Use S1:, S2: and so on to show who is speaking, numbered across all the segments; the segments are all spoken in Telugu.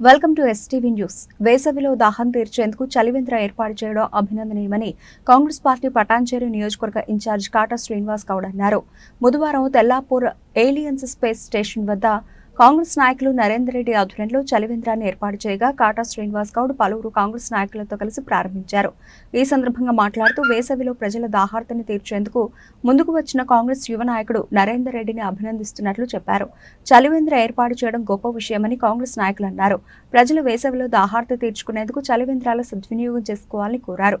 S1: వెల్కమ్ టు ఎస్టీవీ న్యూస్ వేసవిలో దాహం తీర్చేందుకు చలివేంద్ర ఏర్పాటు చేయడం అభినందనీయమని కాంగ్రెస్ పార్టీ పటాన్చేరి నియోజకవర్గ ఇన్ఛార్జ్ కాటా శ్రీనివాస్ గౌడ్ అన్నారు. బుధవారం తెల్లాపూర్ ఏలియన్స్ స్పేస్ స్టేషన్ వద్ద కాంగ్రెస్ నాయకులు నరేందర్ రెడ్డి ఆధ్వర్యంలో చలివేంద్రాన్ని ఏర్పాటు చేయగా కాటా శ్రీనివాస్ గౌడ్ పలువురు కాంగ్రెస్ నాయకులతో కలిసి ప్రారంభించారు. ఈ సందర్భంగా మాట్లాడుతూ వేసవిలో ప్రజల దాహార్తని తీర్చేందుకు ముందుకు వచ్చిన కాంగ్రెస్ యువ నాయకుడు నరేందర్ రెడ్డిని అభినందిస్తున్నట్లు చెప్పారు. చలివేంద్ర ఏర్పాటు చేయడం గొప్ప విషయమని కాంగ్రెస్ నాయకులు అన్నారు. ప్రజలు వేసవిలో దాహార్త తీర్చుకునేందుకు చలివేంద్రాల సద్వినియోగం చేసుకోవాలని కోరారు.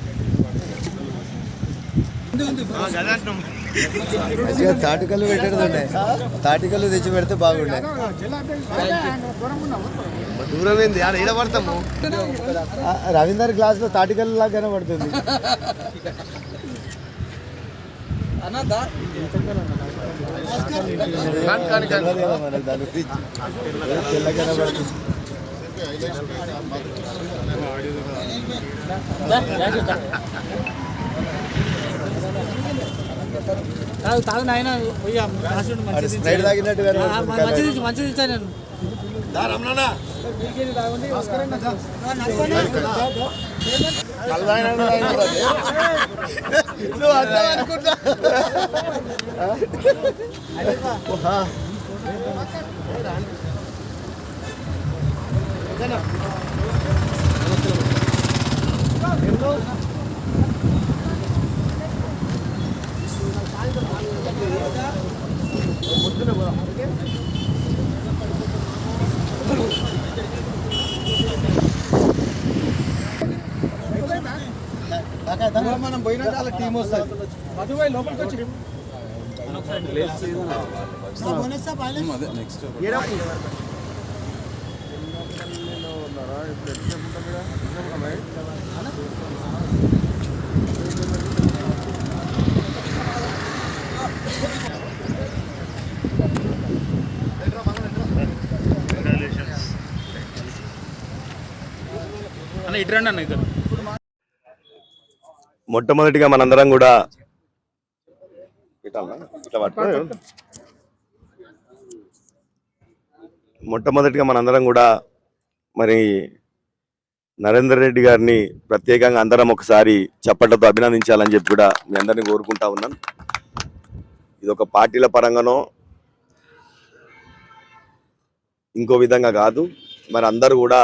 S2: మంచిగా తాటికల్లు పెట్టేది ఉండే తాటికల్లు తెచ్చి పెడితే బాగుండే. దూరం ఏంది? ఈడ పడతాము. రవీందర్ గ్లాస్లో తాటికల్లు లాగా తెల్ల కనబడుతుంది
S3: తాగు తాగు నాయన మంచిది మంచిది. ఇచ్చి- మంచిది ఇచ్చా నేను వీడికి
S2: అనుకుంటా మనం పోయినా చాలా టీం వస్తుంది.
S3: మధుబాయ్ లోపలికి వచ్చి.
S4: అన్న ఇటు రండి అన్న ఇద్దరు.
S5: మొట్టమొదటిగా మనందరం కూడా. మొట్టమొదటిగా మనందరం కూడా మరి నరేందర్ రెడ్డి గారిని ప్రత్యేకంగా అందరం ఒకసారి చప్పట్లతో అభినందించాలని చెప్పి కూడా మీ అందరినీ కోరుకుంటా ఉన్నాను ఇది ఒక పార్టీల పరంగానో ఇంకో విధంగా కాదు మరి అందరూ కూడా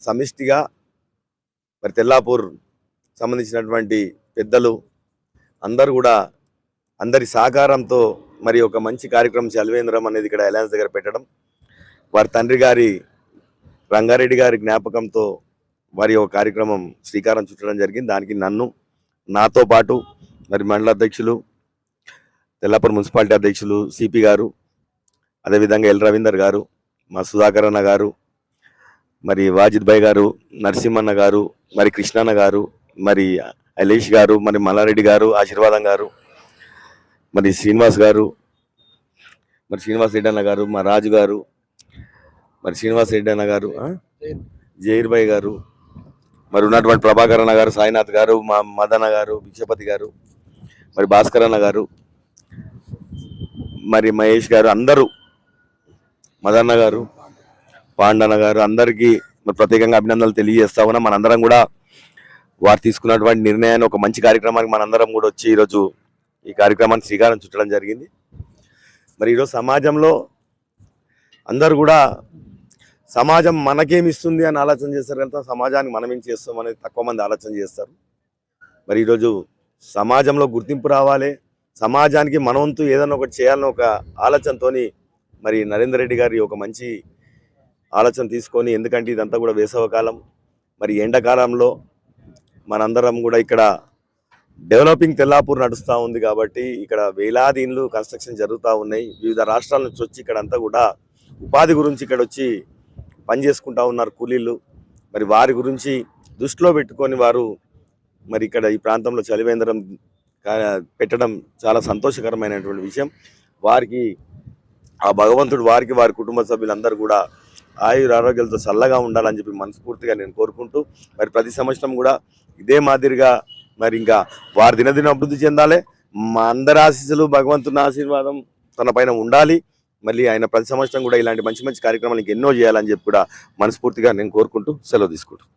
S5: సమిష్టిగా మరి తెల్లాపూర్ సంబంధించినటువంటి పెద్దలు అందరు కూడా అందరి సహకారంతో మరి ఒక మంచి కార్యక్రమం చలివేంద్రం అనేది ఇక్కడ అలయన్స్ దగ్గర పెట్టడం. వారి తండ్రి గారి రంగారెడ్డి గారి జ్ఞాపకంతో వారి ఒక కార్యక్రమం శ్రీకారం చుట్టడం జరిగింది. దానికి నన్ను నాతో పాటు మరి మండల అధ్యక్షులు తెల్లాపూర్ మున్సిపాలిటీ అధ్యక్షులు సిపి గారు అదేవిధంగా ఎల్ రవీందర్ గారు మా సుధాకర్ అన్న గారు మరి వాజిద్ భాయ్ గారు నరసింహన్న గారు మరి కృష్ణన్న గారు మరి అలీష్ గారు మరి మల్లారెడ్డి గారు ఆశీర్వాదం గారు మరి శ్రీనివాస్ గారు మరి శ్రీనివాస్ రెడ్డి అన్న గారు మా రాజు గారు మరి శ్రీనివాస్ రెడ్డి అన్న గారు జహీర్భాయ్ గారు మరి ఉన్నటువంటి ప్రభాకర్ అన్న గారు సాయినాథ్ గారు మా మదన్న గారు భిక్షపతి గారు మరి భాస్కర్ అన్న గారు మరి మహేష్ గారు అందరూ మదన్న గారు పాండన్న గారు అందరికీ మరి ప్రత్యేకంగా అభినందనలు తెలియజేస్తా ఉన్నా. మనందరం కూడా వారు తీసుకున్నటువంటి నిర్ణయాన్ని ఒక మంచి కార్యక్రమానికి మనందరం కూడా వచ్చి ఈరోజు ఈ కార్యక్రమాన్ని శ్రీకారం చుట్టడం జరిగింది. మరి ఈరోజు సమాజంలో అందరూ కూడా సమాజం మనకేమిస్తుంది అని ఆలోచన చేస్తారు కనుక సమాజానికి మనం ఏం చేస్తాం అనేది తక్కువ మంది ఆలోచన చేస్తారు. మరి ఈరోజు సమాజంలో గుర్తింపు రావాలి. సమాజానికి మనవంతు ఏదైనా ఒకటి చేయాలని ఒక ఆలోచనతోని మరి నరేందర్ రెడ్డి గారి ఒక మంచి ఆలోచన తీసుకొని ఎందుకంటే ఇదంతా కూడా వేసవకాలం. మరి ఎండాకాలంలో మనందరం కూడా ఇక్కడ డెవలపింగ్ తెల్లాపూర్ నడుస్తూ ఉంది కాబట్టి ఇక్కడ వేలాది ఇండ్లు కన్స్ట్రక్షన్ జరుగుతూ ఉన్నాయి. వివిధ రాష్ట్రాల నుంచి వచ్చి ఇక్కడ అంతా కూడా ఉపాధి గురించి ఇక్కడ వచ్చి పని చేసుకుంటా ఉన్నారు కూలీలు. మరి వారి గురించి దృష్టిలో పెట్టుకొని వారు మరి ఇక్కడ ఈ ప్రాంతంలో చలివేంద్రం పెట్టడం చాలా సంతోషకరమైనటువంటి విషయం. వారికి ఆ భగవంతుడు వారికి వారి కుటుంబ సభ్యులందరూ కూడా ఆయుర ఆరోగ్యాలతో చల్లగా ఉండాలని చెప్పి మనస్ఫూర్తిగా నేను కోరుకుంటూ మరి ప్రతి సంవత్సరం కూడా ఇదే మాదిరిగా మరి ఇంకా వారి దినదిన అభివృద్ధి చెందాలి. మా అందరి ఆశీస్సులు భగవంతుని ఆశీర్వాదం తన పైన ఉండాలి. మళ్ళీ ఆయన ప్రతి సంవత్సరం కూడా ఇలాంటి మంచి మంచి కార్యక్రమాలు ఎన్నో చేయాలని చెప్పి కూడా మనస్ఫూర్తిగా నేను కోరుకుంటూ సెలవు తీసుకుంటాను